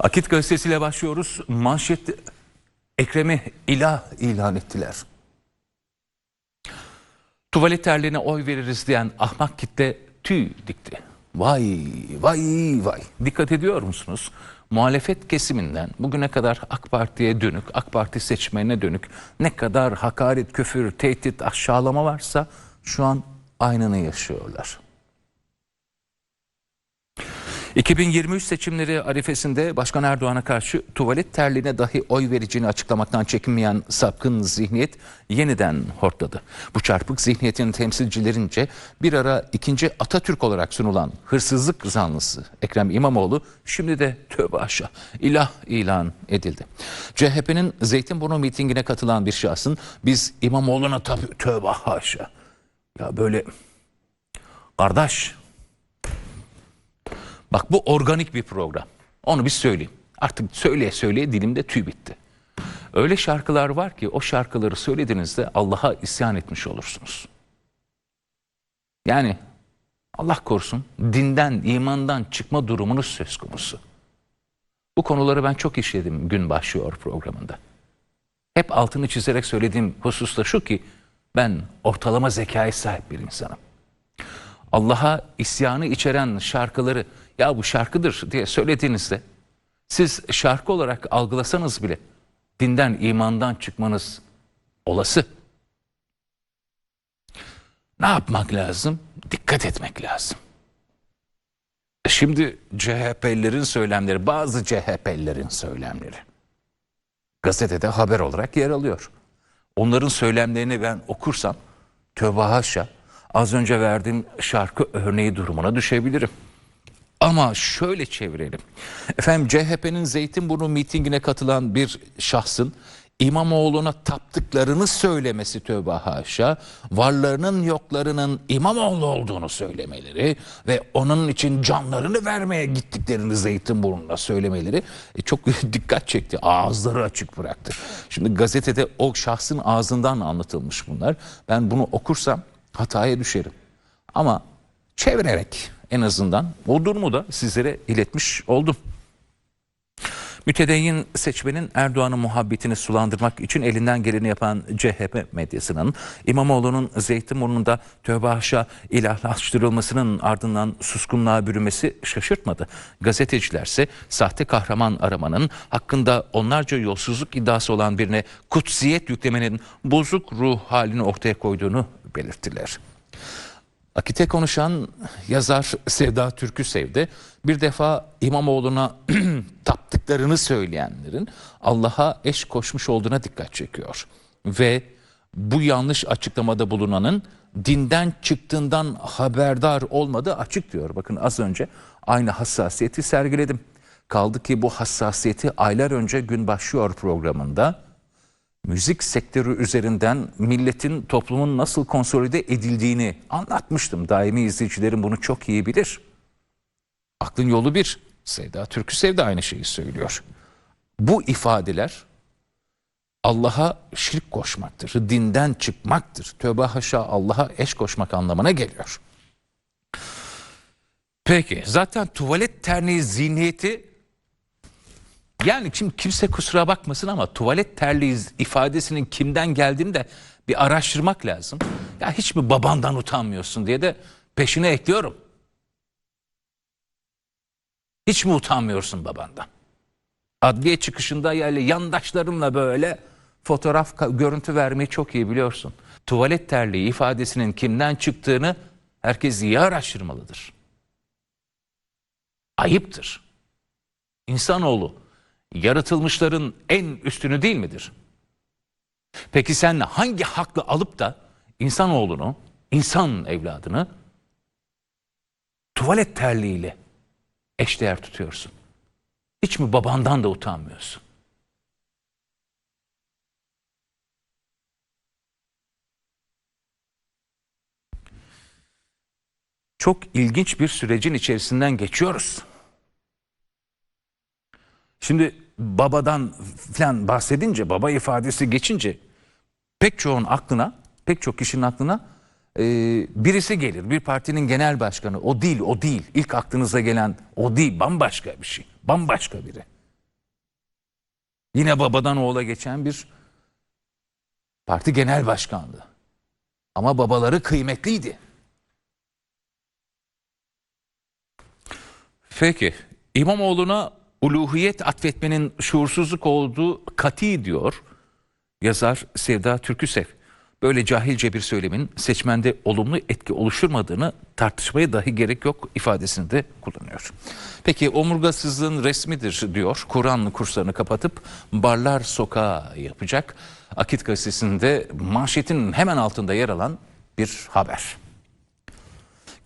Akit gazetesiyle başlıyoruz. Manşet Ekrem'i ilah ilan ettiler. Tuvalet terliğine oy veririz diyen ahmak kitle tüy dikti. Vay vay vay. Dikkat ediyor musunuz? Muhalefet kesiminden bugüne kadar AK Parti'ye dönük, AK Parti seçmenine dönük ne kadar hakaret, küfür, tehdit, aşağılama varsa şu an aynını yaşıyorlar. 2023 seçimleri arifesinde Başkan Erdoğan'a karşı tuvalet terliğine dahi oy vereceğini açıklamaktan çekinmeyen sapkın zihniyet yeniden hortladı. Bu çarpık zihniyetin temsilcilerince bir ara ikinci Atatürk olarak sunulan hırsızlık zanlısı Ekrem İmamoğlu şimdi de tövbe aşağı ilah ilan edildi. CHP'nin Zeytinburnu mitingine katılan bir şahsın biz İmamoğlu'na tabii tövbe haşa. Ya böyle kardeş Bak bu organik bir program. Onu bir söyleyeyim. Artık söyleye söyleye dilimde tüy bitti. Öyle şarkılar var ki o şarkıları söylediğinizde Allah'a isyan etmiş olursunuz. Yani Allah korusun dinden, imandan çıkma durumunuz söz konusu. Bu konuları ben çok işledim gün başlıyor programında. Hep altını çizerek söylediğim husus da şu ki ben ortalama zekaya sahip bir insanım. Allah'a isyanı içeren şarkıları ya bu şarkıdır diye söylediğinizde siz şarkı olarak algılasanız bile dinden imandan çıkmanız olası. Ne yapmak lazım? Dikkat etmek lazım. Şimdi CHP'lilerin söylemleri, bazı CHP'lilerin söylemleri gazetede haber olarak yer alıyor. Onların söylemlerini ben okursam tövbe haşa az önce verdiğim şarkı örneği durumuna düşebilirim. Ama şöyle çevirelim. Efendim CHP'nin Zeytinburnu mitingine katılan bir şahsın İmamoğlu'na taptıklarını söylemesi tövbe haşa, varlarının yoklarının İmamoğlu olduğunu söylemeleri ve onun için canlarını vermeye gittiklerini Zeytinburnu'na söylemeleri e, çok dikkat çekti. Ağızları açık bıraktı. Şimdi gazetede o şahsın ağzından anlatılmış bunlar. Ben bunu okursam hataya düşerim. Ama çevirerek en azından o durumu da sizlere iletmiş oldum. Mütedeyyin seçmenin Erdoğan'ın muhabbetini sulandırmak için elinden geleni yapan CHP medyasının İmamoğlu'nun Zeytinburnu'nda tövbe haşa ilahlaştırılmasının ardından suskunluğa bürümesi şaşırtmadı. Gazetecilerse sahte kahraman aramanın hakkında onlarca yolsuzluk iddiası olan birine kutsiyet yüklemenin bozuk ruh halini ortaya koyduğunu belirttiler. Akit'e konuşan yazar Sevda Türküsev de bir defa İmamoğlu'na taptıklarını söyleyenlerin Allah'a eş koşmuş olduğuna dikkat çekiyor. Ve bu yanlış açıklamada bulunanın dinden çıktığından haberdar olmadığı açık diyor. Bakın az önce aynı hassasiyeti sergiledim. Kaldı ki bu hassasiyeti aylar önce gün başlıyor programında müzik sektörü üzerinden milletin, toplumun nasıl konsolide edildiğini anlatmıştım. Daimi izleyicilerim bunu çok iyi bilir. Aklın yolu bir. Sevda Türküsev de aynı şeyi söylüyor. Bu ifadeler Allah'a şirk koşmaktır, dinden çıkmaktır. Tövbe haşa Allah'a eş koşmak anlamına geliyor. Peki zaten tuvalet terliği zihniyeti yani şimdi kimse kusura bakmasın ama tuvalet terliği ifadesinin kimden geldiğini de bir araştırmak lazım. Ya hiç mi babandan utanmıyorsun diye de peşine ekliyorum. Hiç mi utanmıyorsun babandan? Adliye çıkışında yani yandaşlarımla böyle fotoğraf görüntü vermeyi çok iyi biliyorsun. Tuvalet terliği ifadesinin kimden çıktığını herkes iyi araştırmalıdır. Ayıptır. İnsanoğlu yaratılmışların en üstünü değil midir? Peki sen hangi hakla alıp da insanoğlunu, insan evladını tuvalet terliğiyle eşdeğer tutuyorsun? Hiç mi babandan da utanmıyorsun? Çok ilginç bir sürecin içerisinden geçiyoruz. Şimdi babadan falan bahsedince, baba ifadesi geçince pek çoğun aklına, pek çok kişinin aklına e, birisi gelir. Bir partinin genel başkanı. O değil, o değil. İlk aklınıza gelen o değil, bambaşka bir şey. Bambaşka biri. Yine babadan oğula geçen bir parti genel başkanlığı. Ama babaları kıymetliydi. Peki İmamoğlu'na uluhiyet atfetmenin şuursuzluk olduğu kati diyor yazar Sevda Türküsev. Böyle cahilce bir söylemin seçmende olumlu etki oluşturmadığını tartışmaya dahi gerek yok ifadesini de kullanıyor. Peki omurgasızlığın resmidir diyor. Kur'an kurslarını kapatıp barlar sokağa yapacak. Akit gazetesinde manşetin hemen altında yer alan bir haber.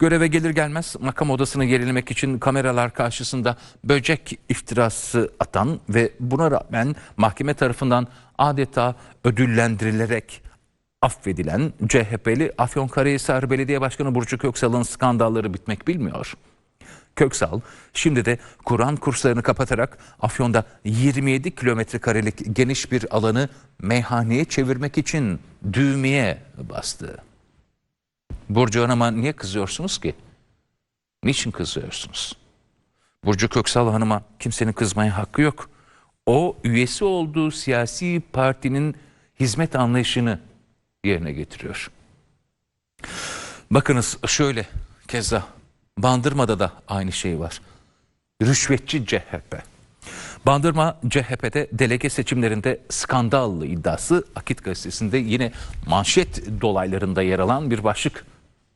Göreve gelir gelmez makam odasını gerilemek için kameralar karşısında böcek iftirası atan ve buna rağmen mahkeme tarafından adeta ödüllendirilerek affedilen CHP'li Afyonkarahisar Belediye Başkanı Burcu Köksal'ın skandalları bitmek bilmiyor. Köksal şimdi de Kur'an kurslarını kapatarak Afyon'da 27 kilometre karelik geniş bir alanı meyhaneye çevirmek için düğmeye bastı. Burcu Hanım'a niye kızıyorsunuz ki? Niçin kızıyorsunuz? Burcu Köksal Hanım'a kimsenin kızmaya hakkı yok. O üyesi olduğu siyasi partinin hizmet anlayışını yerine getiriyor. Bakınız şöyle keza Bandırma'da da aynı şey var. Rüşvetçi CHP. Bandırma CHP'de delege seçimlerinde skandallı iddiası Akit gazetesinde yine manşet dolaylarında yer alan bir başlık.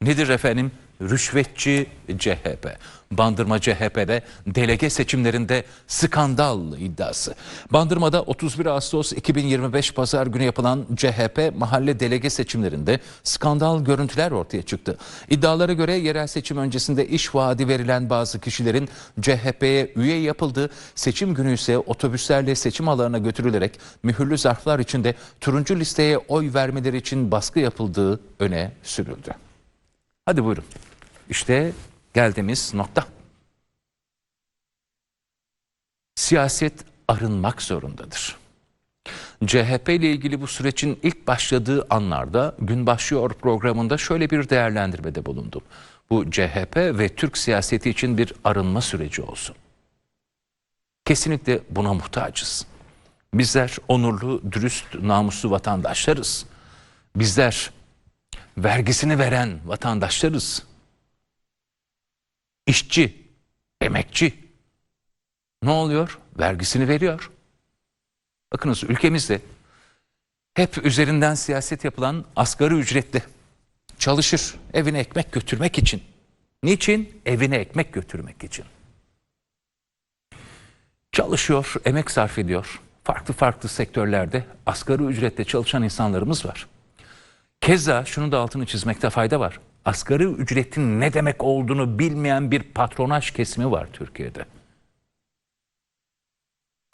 Nedir efendim? Rüşvetçi CHP. Bandırma CHP'de delege seçimlerinde skandal iddiası. Bandırma'da 31 Ağustos 2025 Pazar günü yapılan CHP mahalle delege seçimlerinde skandal görüntüler ortaya çıktı. İddialara göre yerel seçim öncesinde iş vaadi verilen bazı kişilerin CHP'ye üye yapıldığı, seçim günü ise otobüslerle seçim alanına götürülerek mühürlü zarflar içinde turuncu listeye oy vermeleri için baskı yapıldığı öne sürüldü. Hadi buyurun. İşte geldiğimiz nokta. Siyaset arınmak zorundadır. CHP ile ilgili bu sürecin ilk başladığı anlarda Gün Başlıyor programında şöyle bir değerlendirmede bulundum. Bu CHP ve Türk siyaseti için bir arınma süreci olsun. Kesinlikle buna muhtacız. Bizler onurlu, dürüst, namuslu vatandaşlarız. Bizler vergisini veren vatandaşlarız. İşçi, emekçi ne oluyor? Vergisini veriyor. Bakınız ülkemizde hep üzerinden siyaset yapılan asgari ücretli çalışır evine ekmek götürmek için. Niçin? Evine ekmek götürmek için. Çalışıyor, emek sarf ediyor. Farklı farklı sektörlerde asgari ücretle çalışan insanlarımız var. Keza şunu da altını çizmekte fayda var. Asgari ücretin ne demek olduğunu bilmeyen bir patronaj kesimi var Türkiye'de.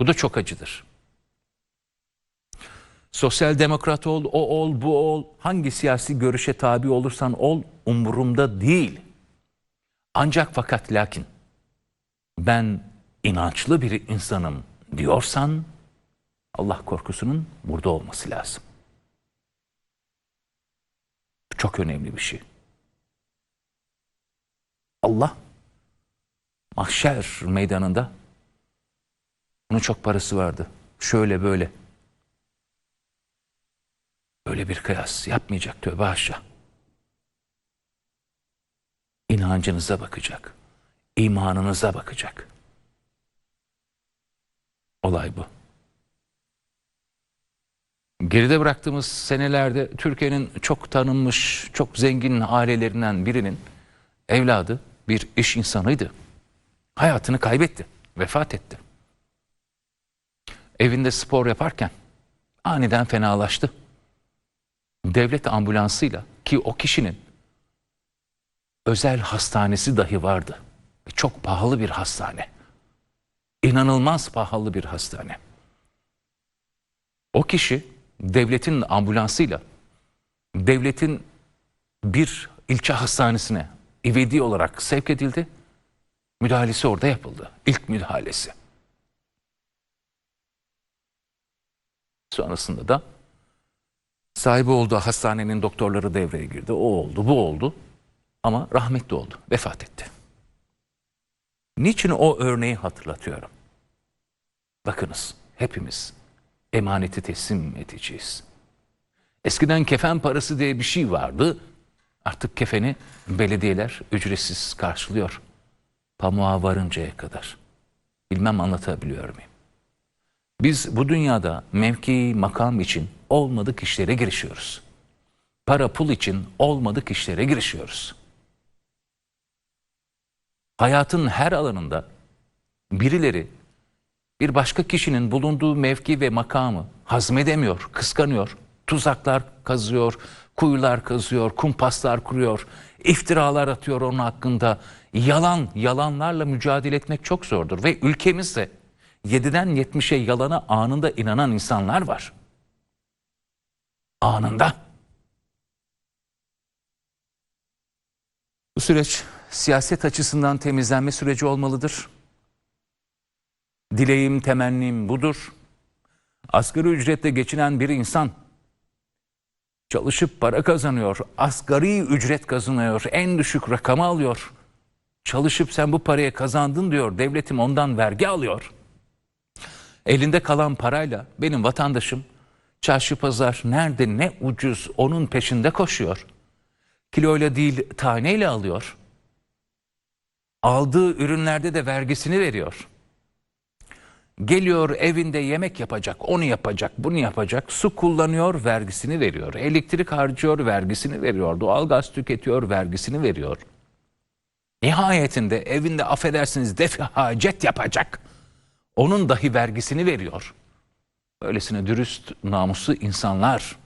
Bu da çok acıdır. Sosyal demokrat ol, o ol, bu ol, hangi siyasi görüşe tabi olursan ol umurumda değil. Ancak fakat lakin ben inançlı bir insanım diyorsan Allah korkusunun burada olması lazım. Çok önemli bir şey. Allah mahşer meydanında bunun çok parası vardı. Şöyle böyle. Böyle bir kıyas yapmayacak tövbe aşağı. İnancınıza bakacak. imanınıza bakacak. Olay bu. Geride bıraktığımız senelerde Türkiye'nin çok tanınmış, çok zengin ailelerinden birinin evladı bir iş insanıydı. Hayatını kaybetti, vefat etti. Evinde spor yaparken aniden fenalaştı. Devlet ambulansıyla ki o kişinin özel hastanesi dahi vardı. Çok pahalı bir hastane. İnanılmaz pahalı bir hastane. O kişi devletin ambulansıyla devletin bir ilçe hastanesine ivedi olarak sevk edildi. Müdahalesi orada yapıldı. İlk müdahalesi. Sonrasında da sahibi olduğu hastanenin doktorları devreye girdi. O oldu, bu oldu. Ama rahmetli oldu, vefat etti. Niçin o örneği hatırlatıyorum? Bakınız hepimiz emaneti teslim edeceğiz. Eskiden kefen parası diye bir şey vardı. Artık kefeni belediyeler ücretsiz karşılıyor. Pamuğa varıncaya kadar. Bilmem anlatabiliyor muyum? Biz bu dünyada mevki, makam için olmadık işlere girişiyoruz. Para pul için olmadık işlere girişiyoruz. Hayatın her alanında birileri bir başka kişinin bulunduğu mevki ve makamı hazmedemiyor, kıskanıyor, tuzaklar kazıyor, kuyular kazıyor, kumpaslar kuruyor, iftiralar atıyor onun hakkında. Yalan, yalanlarla mücadele etmek çok zordur ve ülkemizde 7'den 70'e yalana anında inanan insanlar var. Anında. Bu süreç siyaset açısından temizlenme süreci olmalıdır. Dileğim, temennim budur. Asgari ücretle geçinen bir insan çalışıp para kazanıyor, asgari ücret kazanıyor, en düşük rakamı alıyor. Çalışıp sen bu paraya kazandın diyor, devletim ondan vergi alıyor. Elinde kalan parayla benim vatandaşım çarşı pazar nerede ne ucuz onun peşinde koşuyor. Kiloyla değil taneyle alıyor. Aldığı ürünlerde de vergisini veriyor. Geliyor evinde yemek yapacak, onu yapacak, bunu yapacak. Su kullanıyor, vergisini veriyor. Elektrik harcıyor, vergisini veriyor. Doğalgaz tüketiyor, vergisini veriyor. Nihayetinde evinde affedersiniz defi hacet yapacak. Onun dahi vergisini veriyor. Böylesine dürüst, namuslu insanlar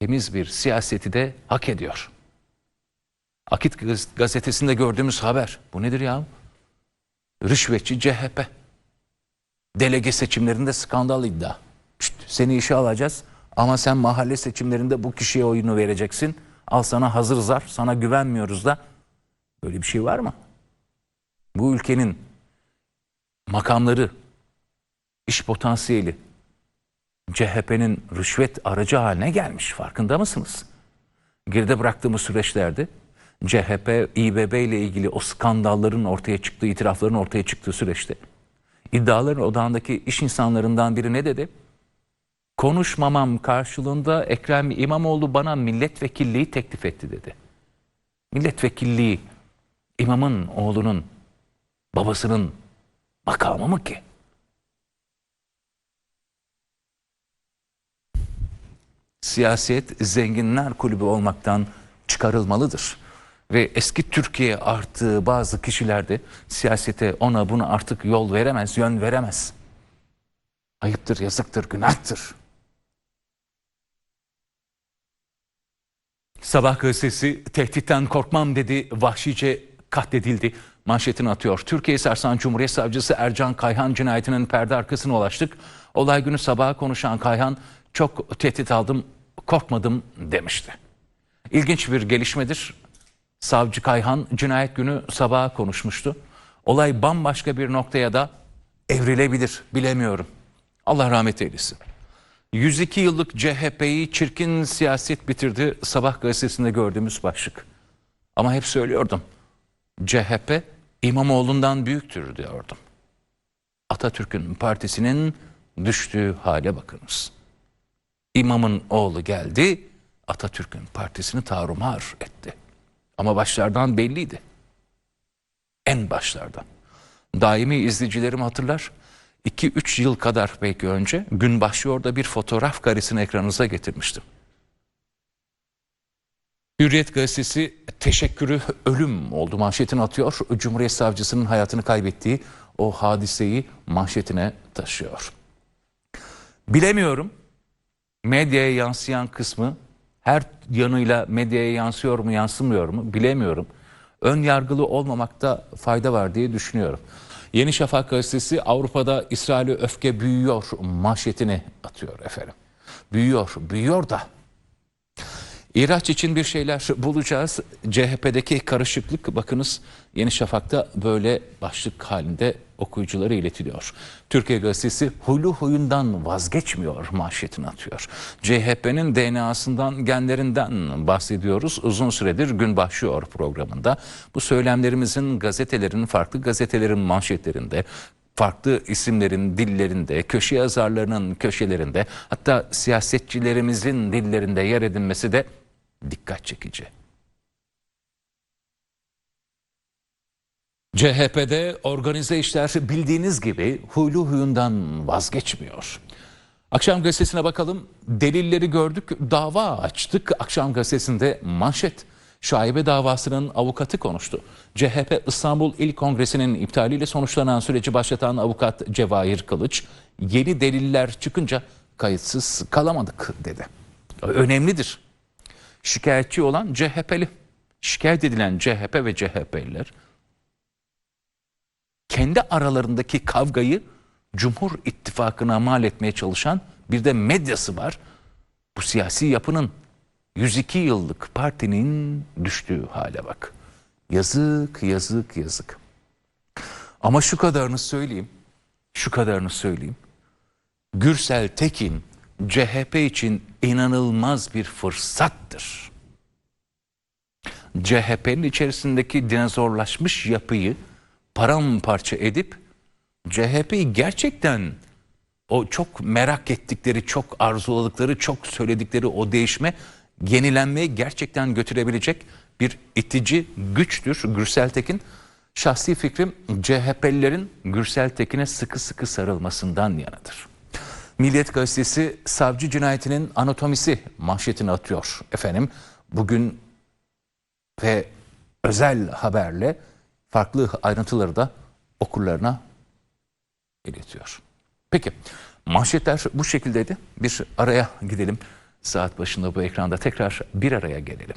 temiz bir siyaseti de hak ediyor. Akit gaz- gazetesinde gördüğümüz haber. Bu nedir ya? Rüşvetçi CHP. Delege seçimlerinde skandal iddia. Şşt, seni işe alacağız ama sen mahalle seçimlerinde bu kişiye oyunu vereceksin. Al sana hazır zar, sana güvenmiyoruz da. Böyle bir şey var mı? Bu ülkenin makamları, iş potansiyeli CHP'nin rüşvet aracı haline gelmiş. Farkında mısınız? Geride bıraktığımız süreçlerde CHP, İBB ile ilgili o skandalların ortaya çıktığı, itirafların ortaya çıktığı süreçte iddiaların odağındaki iş insanlarından biri ne dedi? Konuşmamam karşılığında Ekrem İmamoğlu bana milletvekilliği teklif etti dedi. Milletvekilliği imamın oğlunun babasının makamı mı ki? Siyaset zenginler kulübü olmaktan çıkarılmalıdır. Ve eski Türkiye arttığı bazı kişilerde siyasete ona buna artık yol veremez, yön veremez. Ayıptır, yazıktır, günahtır. Sabah gazetesi tehditten korkmam dedi, vahşice katledildi. Manşetini atıyor. Türkiye sarsan Cumhuriyet Savcısı Ercan Kayhan cinayetinin perde arkasına ulaştık. Olay günü sabaha konuşan Kayhan çok tehdit aldım, korkmadım demişti. İlginç bir gelişmedir. Savcı Kayhan cinayet günü sabaha konuşmuştu. Olay bambaşka bir noktaya da evrilebilir bilemiyorum. Allah rahmet eylesin. 102 yıllık CHP'yi çirkin siyaset bitirdi sabah gazetesinde gördüğümüz başlık. Ama hep söylüyordum. CHP İmamoğlu'ndan büyüktür diyordum. Atatürk'ün partisinin düştüğü hale bakınız. İmamın oğlu geldi, Atatürk'ün partisini tarumar etti. Ama başlardan belliydi. En başlardan. Daimi izleyicilerim hatırlar. 2-3 yıl kadar belki önce gün başlıyorda bir fotoğraf karesini ekranınıza getirmiştim. Hürriyet gazetesi teşekkürü ölüm oldu manşetini atıyor. Cumhuriyet Savcısının hayatını kaybettiği o hadiseyi manşetine taşıyor. Bilemiyorum medyaya yansıyan kısmı her yanıyla medyaya yansıyor mu yansımıyor mu bilemiyorum. Ön yargılı olmamakta fayda var diye düşünüyorum. Yeni Şafak gazetesi Avrupa'da İsrail'e öfke büyüyor manşetini atıyor efendim. Büyüyor, büyüyor da İhraç için bir şeyler bulacağız. CHP'deki karışıklık bakınız Yeni Şafak'ta böyle başlık halinde okuyuculara iletiliyor. Türkiye Gazetesi huylu huyundan vazgeçmiyor manşetini atıyor. CHP'nin DNA'sından, genlerinden bahsediyoruz. Uzun süredir gün başlıyor programında. Bu söylemlerimizin gazetelerin, farklı gazetelerin manşetlerinde farklı isimlerin dillerinde, köşe yazarlarının köşelerinde, hatta siyasetçilerimizin dillerinde yer edinmesi de dikkat çekici. CHP'de organize işler bildiğiniz gibi huylu huyundan vazgeçmiyor. Akşam gazetesine bakalım. Delilleri gördük, dava açtık. Akşam gazetesinde manşet. Şaibe davasının avukatı konuştu. CHP İstanbul İl Kongresi'nin iptaliyle sonuçlanan süreci başlatan avukat Cevahir Kılıç, yeni deliller çıkınca kayıtsız kalamadık dedi. Önemlidir. Şikayetçi olan CHP'li. Şikayet edilen CHP ve CHP'liler kendi aralarındaki kavgayı Cumhur İttifakı'na mal etmeye çalışan bir de medyası var. Bu siyasi yapının 102 yıllık partinin düştüğü hale bak. Yazık, yazık, yazık. Ama şu kadarını söyleyeyim. Şu kadarını söyleyeyim. Gürsel Tekin CHP için inanılmaz bir fırsattır. CHP'nin içerisindeki dinozorlaşmış yapıyı paramparça edip CHP'yi gerçekten o çok merak ettikleri, çok arzuladıkları, çok söyledikleri o değişme yenilenmeye gerçekten götürebilecek bir itici güçtür Gürsel Tekin. Şahsi fikrim CHP'lilerin Gürsel Tekin'e sıkı sıkı sarılmasından yanadır. Milliyet Gazetesi savcı cinayetinin anatomisi manşetini atıyor. Efendim bugün ve özel haberle farklı ayrıntıları da okurlarına iletiyor. Peki manşetler bu şekildeydi. Bir araya gidelim. Saat başında bu ekranda tekrar bir araya gelelim.